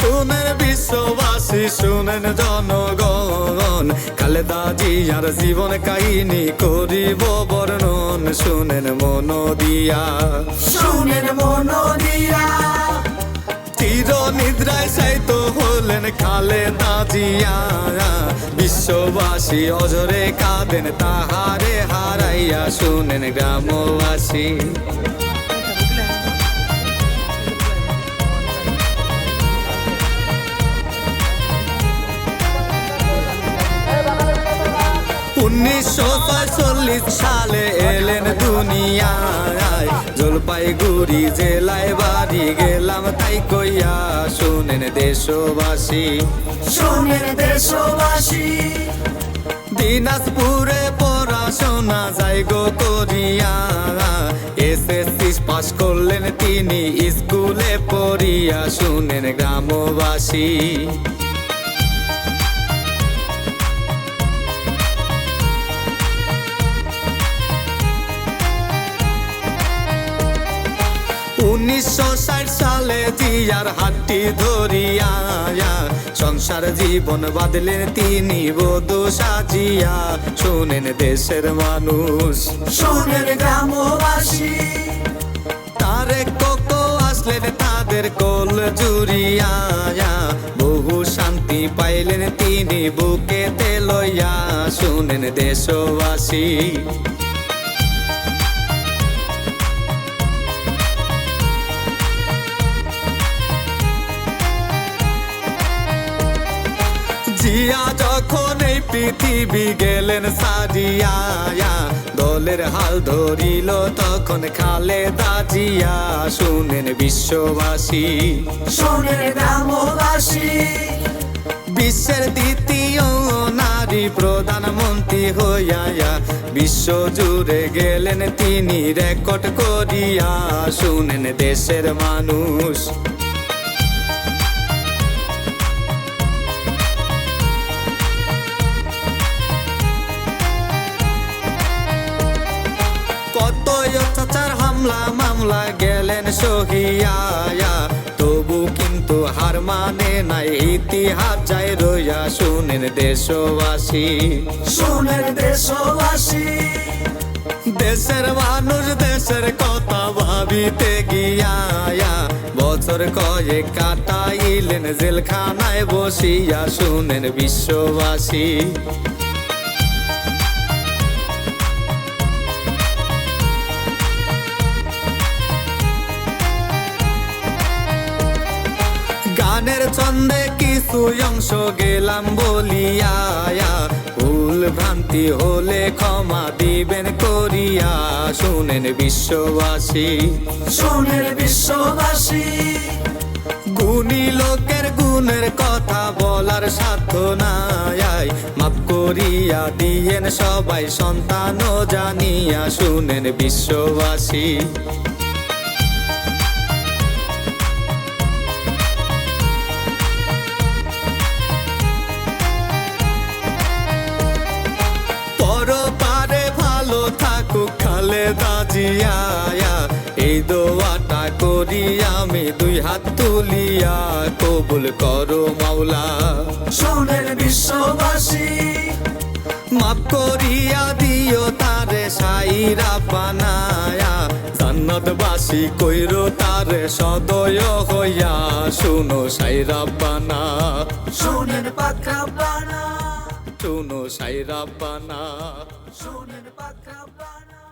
শুনেন বিশ্ববাসী শুনেন জনগণ। খালেদা জিয়ার জীবন কাহিনী করিব বর্ণন। শুনেন মন দিয়া শুনেন মন দিয়া চির নিদ্রায় সাইত হলেন খালেদা জিয়া। বিশ্ববাসী অজরে কাঁদেন তাহারে হারাইয়া শুনেন গ্রামবাসী। উনিশশো চল্লিশ সালে এলেন দুনিয়ায়। জলপাইগুড়ি জেলায় বাড়ি গেলাম তাই কইয়া শুনেন দেশবাসী। শুনেন দেশবাসী। দিনাজপুরে পড়াশোনা যাই গো করিয়া। এসএসসি পাস করলেন তিনি স্কুলে পড়িয়া। শুনেন গ্রামবাসী। উনিশশো ষাট সালে জিয়ার হাতটি ধরিয়া সংসার জীবন বাদলেন তিনি বধু সাজিয়া। শুনেন দেশের মানুষ। শুনেন গ্রামবাসী। তারে কোকো আসলেন তাদের কোল জুড়িয়া বহু শান্তি পাইলেন তিনি বুকেতে লইয়া। শুনেন দেশবাসী। জিয়া যখন এই পৃথিবী গেলেন সাজিয়া দলের হাল ধরিল তখন খালে দাজিয়া শুনেন বিশ্ববাসী শুনেন গ্রামবাসী বিশ্বের দ্বিতীয় নারী প্রধানমন্ত্রী হইয়া বিশ্ব জুড়ে গেলেন তিনি রেকর্ড করিয়া। শুনেন দেশের মানুষ অত্যাচার হামলা মামলা গেলেন সহিয়া তবু কিন্তু হার মানে নাই ইতিহাস যায় রইয়া শুনেন দেশবাসী। শুনেন দেশবাসী। দেশের মানুষ দেশের কথা ভাবিতে গিয়া বছর কয়েক কাটাইলেন জেলখানায় বসিয়া শুনেন বিশ্ববাসী। গানের ছন্দে কিছু অংশ গেলাম বলিয়া ভুল ভ্রান্তি হলে ক্ষমা দিবেন করিয়া। শুনেন বিশ্ববাসী শুনেন বিশ্ববাসী। গুণী লোকের গুণের কথা বলার সাধ্য নাই। মাফ করিয়া দিয়েন সবাই সন্তান জানিয়া। শুনেন বিশ্ববাসী দোয়াটা করি আমি দুই হাত তুলিয়া কবুল করো মাওলা। শুনেন বিশ্ববাসী মাফ করিয়া দিও তারে সাইরা বানায়া। জান্নাতবাসী কইরো তারে সদয় হইয়া শুনো সাইরা বানা। শুনেন পাকা বানা। শুনো সাইরা বানা। শুনেন পাকা বানা।